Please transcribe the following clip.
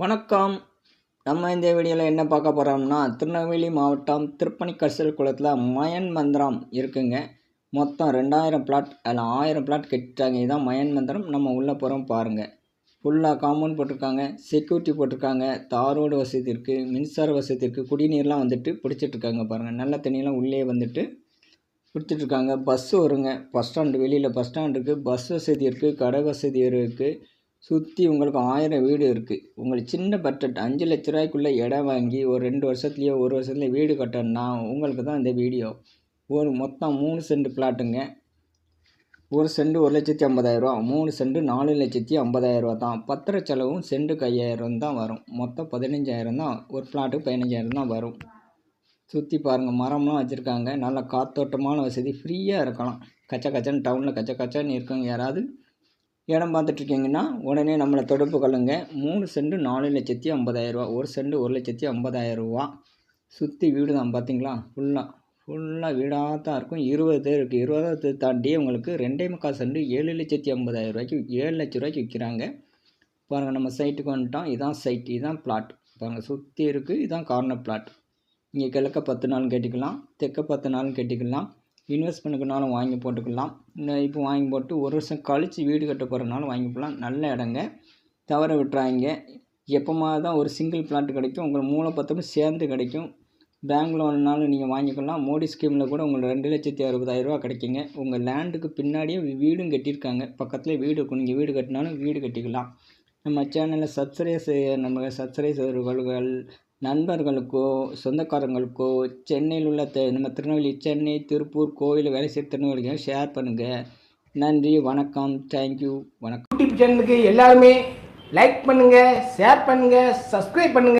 வணக்கம். நம்ம இந்த வீடியோவில் என்ன பார்க்க போகிறோம்னா திருநெல்வேலி மாவட்டம் திருப்பணிக்கசல் குளத்தில் மயன் மந்திரம் இருக்குங்க. மொத்தம் ரெண்டாயிரம் பிளாட் அதில் ஆயிரம் பிளாட் கட்டிட்டாங்க. இதுதான் மயன் மந்திரம். நம்ம உள்ளே போகிறோம் பாருங்கள் ஃபுல்லாக காம்பவுண்ட் போட்டிருக்காங்க. செக்யூரிட்டி போட்டிருக்காங்க. தாரோடு வசதி இருக்குது மின்சார வசதி இருக்குது குடிநீர்லாம் வந்துட்டு பிடிச்சிட்ருக்காங்க பாருங்கள் நல்ல தண்ணியெலாம் உள்ளே வந்துட்டு பிடிச்சிட்ருக்காங்க. பஸ்ஸு வருங்க. பஸ் ஸ்டாண்டு வெளியில் பஸ் ஸ்டாண்ட் இருக்குது பஸ் வசதி இருக்குது கடை வசதி இருக்குது சுற்றி உங்களுக்கு ஆயிரம் வீடு இருக்குது உங்களுக்கு சின்ன பட்ஜெட் அஞ்சு லட்ச ரூபாய்க்குள்ளே இடம் வாங்கி ஒரு ரெண்டு வருஷத்துலையோ ஒரு வருஷத்துலேயோ வீடு கட்டணும்னா உங்களுக்கு தான் இந்த வீடியோ. ஒரு மொத்தம் மூணு சென்ட் பிளாட்டுங்க ஒரு சென்ட் ஒரு லட்சத்தி ஐம்பதாயிரரூவா மூணு சென்ட் நாலு லட்சத்தி ஐம்பதாயிரரூவா தான். பத்திர செலவும் சென்ட்டுக்கு ஐயாயிரம் தான் வரும். மொத்தம் பதினஞ்சாயிரம் தான். ஒரு பிளாட்டுக்கு பதினஞ்சாயிரம் தான் வரும். சுற்றி பாருங்கள் மரம்லாம் வச்சுருக்காங்க. நல்ல காத்தோட்டமான வசதி. ஃப்ரீயாக இருக்கலாம். கச்ச கச்சன்னு டவுனில் கச்ச கச்சன்னு இருக்கவங்க யாராவது இடம் பார்த்துட்ருக்கீங்கன்னா உடனே நம்மளை தொடர்பு கொள்ளுங்க. மூணு செண்டு நாலு லட்சத்தி ஐம்பதாயிரரூவா ஒரு செண்டு ஒரு லட்சத்தி ஐம்பதாயிரரூவா சுற்றி வீடு தான் பார்த்தீங்களா? ஃபுல்லாக ஃபுல்லாக வீடாக தான் இருக்கும். இருபது பேர் இருக்குது இருபதாவது தாண்டி உங்களுக்கு ரெண்டே முக்கால் செண்டு ஏழு லட்சத்தி ஐம்பதாயிரம் ரூபாய்க்கு ஏழு லட்ச ரூபாய்க்கு விற்கிறாங்க பாருங்கள் நம்ம சைட்டுக்கு வந்துட்டோம். இதான் சைட் இதான் பிளாட். பாருங்கள் சுற்றி இருக்குது இதான் கார்னர் பிளாட். இங்கே கிழக்க பத்து நாள் கேட்டுக்கலாம். தெற்க பத்து நாள் கேட்டுக்கலாம். இன்வெஸ்ட் பண்ணுறதுனாலும் வாங்கி போட்டுக்கலாம். இன்னும் இப்போ வாங்கி போட்டு ஒரு வருஷம் கழித்து வீடு கட்ட போகிறனாலும் வாங்கி போடலாம் நல்ல இடங்க. தவற விட்டுறாங்க எப்போமா தான் ஒரு சிங்கிள் பிளாட் கிடைக்கும் உங்களுக்கு மூலப்பத்தமும் சேர்ந்து கிடைக்கும். பேங்க் லோன்னாலும் நீங்கள் வாங்கிக்கலாம். மோடி ஸ்கீமில் கூட உங்களுக்கு ரெண்டு லட்சத்தி அறுபதாயிரரூவா கிடைக்குங்க. உங்கள் லேண்டுக்கு பின்னாடியே வீடும் கட்டியிருக்காங்க. பக்கத்தில் வீடு இருக்கும். நீங்கள் வீடு கட்டினாலும் வீடு கட்டிக்கலாம். நம்ம சேனலில் சப்ஸ்கிரைஸ் நம்ம சப்ஸ்கிரைப் நண்பர்களுக்கோ சொந்தக்காரங்களுக்கோ சென்னையில் உள்ள த நம்ம திருநெல்வேலி சென்னை திருப்பூர் கோவில் வேலை செய்கிற திருநெல்வேலிக்கு ஷேர் பண்ணுங்கள் நன்றி வணக்கம் தேங்க்யூ வணக்கம். யூடியூப் சேனலுக்கு எல்லாருமே லைக் பண்ணுங்கள் ஷேர் பண்ணுங்கள் சப்ஸ்கிரைப் பண்ணுங்கள்